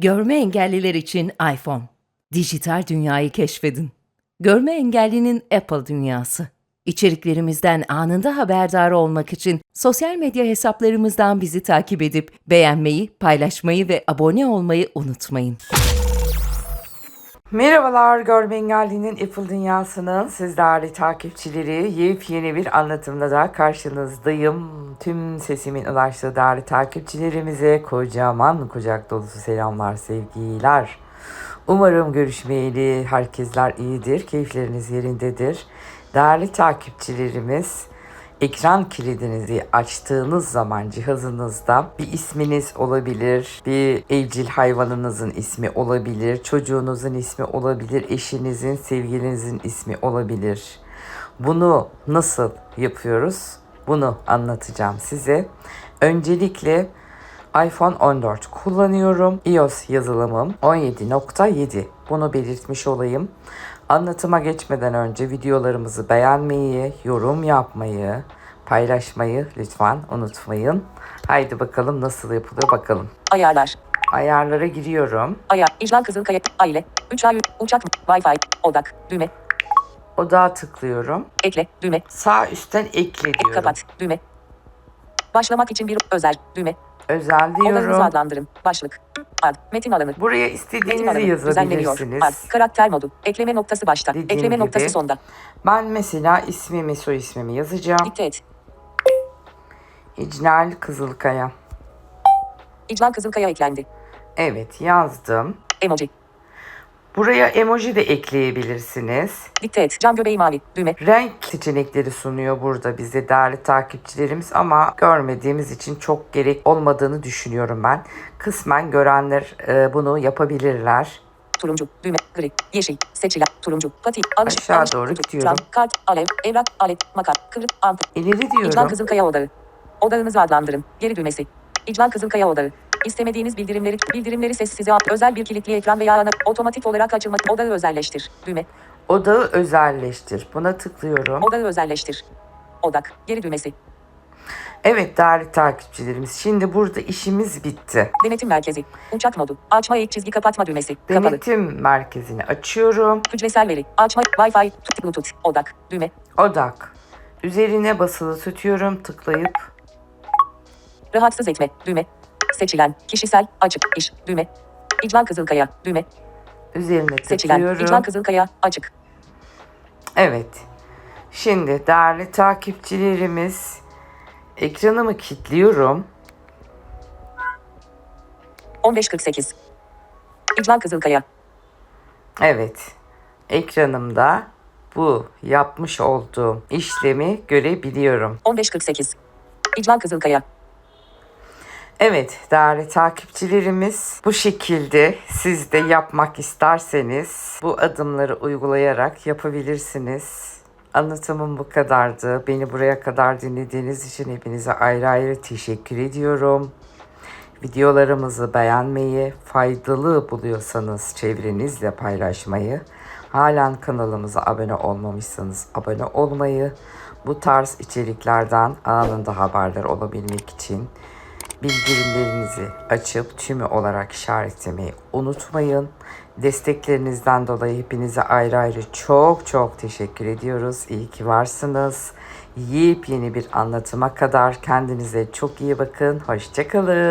Görme engelliler için iPhone. Dijital dünyayı keşfedin. Görme engellinin Apple dünyası. İçeriklerimizden anında haberdar olmak için sosyal medya hesaplarımızdan bizi takip edip beğenmeyi, paylaşmayı ve abone olmayı unutmayın. Merhabalar Görme Engelli'nin Apple Dünyası'nın siz değerli takipçileri yepyeni bir anlatımla da karşınızdayım. Tüm sesimin ulaştığı değerli takipçilerimize kocaman kucak dolusu selamlar, sevgiler. Umarım görüşmeyeli herkesler iyidir, keyifleriniz yerindedir. Değerli takipçilerimiz, ekran kilidinizi açtığınız zaman cihazınızda bir isminiz olabilir, bir evcil hayvanınızın ismi olabilir, çocuğunuzun ismi olabilir, eşinizin, sevgilinizin ismi olabilir. Bunu nasıl yapıyoruz? Bunu anlatacağım size. Öncelikle iPhone 14 kullanıyorum. iOS yazılımım 17.7. Bunu belirtmiş olayım. Anlatıma geçmeden önce videolarımızı beğenmeyi, yorum yapmayı, paylaşmayı lütfen unutmayın. Haydi bakalım nasıl yapılıyor bakalım. Ayarlar. Ayarlara giriyorum. Ayar. İclan Kızılkaya. Aile. 3 ay. Uçak. Wi-Fi. Odak. Düğme. Odağa tıklıyorum. Ekle. Düğme. Sağ üstten ekle diyorum. Kapat. Düğme. Başlamak için bir özel. Düğme. Özel Odanızı diyorum. adlandırın. Başlık. Ad. Metin alanı. Buraya Metin istediğinizi alanı. Düzenleniyor. Ad. yazabilirsiniz. Karakter modu. Ekleme noktası başta. Dediğim Ekleme gibi. noktası sonda. Ben mesela ismimi, soy ismimi yazacağım. Dikte et. İcnal Kızılkaya. İclan Kızılkaya eklendi. Evet yazdım. Emoji. Buraya emoji de ekleyebilirsiniz. Dikte et. Cam göbeği mavi. Düğme. Renk seçenekleri sunuyor burada bize değerli takipçilerimiz ama görmediğimiz için çok gerek olmadığını düşünüyorum ben. Kısmen görenler e, bunu yapabilirler. Turuncu. Düğme. Gri. Yeşil. Seçilen. Turuncu. Pati. Alış. Aşağı alış, doğru kutu, gidiyorum. Tram, kart. Alev. Evrak. Alet. Makat. Kıvrık. Ampul. İleri İclan diyorum. Kızılkaya Odağı. Odağınızı adlandırın. Geri düğmesi. İclan Kızılkaya Odağı. İstemediğiniz bildirimleri, bildirimleri sessize al. Özel bir kilitli ekran veya ana, otomatik olarak açılma. Odağı özelleştir. Düğme. Odağı özelleştir. Buna tıklıyorum. Odağı özelleştir. Odak. Geri düğmesi. Evet değerli takipçilerimiz şimdi burada işimiz bitti. Denetim merkezi. Uçak modu. Açma ek çizgi kapatma düğmesi. Kapalı. Denetim merkezini açıyorum. Hücresel veri. Açma. Wi-Fi. Bluetooth. Odak. Düğme. Odak. Üzerine basılı tutuyorum tıklayıp Rahatsız etme. Düğme. Seçilen. Kişisel. Açık. iş. Düğme. İclan Kızılkaya. Düğme. üzerine Seçilen. tıklıyorum. İclan Kızılkaya. Açık. Evet. Şimdi değerli takipçilerimiz ekranımı kilitliyorum. 1548. İclan Kızılkaya. Evet. Ekranımda bu yapmış olduğum işlemi görebiliyorum. 1548. İclan Kızılkaya. Evet değerli takipçilerimiz bu şekilde siz de yapmak isterseniz bu adımları uygulayarak yapabilirsiniz. Anlatımım bu kadardı. Beni buraya kadar dinlediğiniz için hepinize ayrı ayrı teşekkür ediyorum. Videolarımızı beğenmeyi, faydalı buluyorsanız çevrenizle paylaşmayı, halen kanalımıza abone olmamışsanız abone olmayı, bu tarz içeriklerden anında haberdar olabilmek için bildirimlerinizi açıp tümü olarak işaretlemeyi unutmayın. Desteklerinizden dolayı hepinize ayrı ayrı çok çok teşekkür ediyoruz. İyi ki varsınız. Yepyeni bir anlatıma kadar kendinize çok iyi bakın. Hoşçakalın.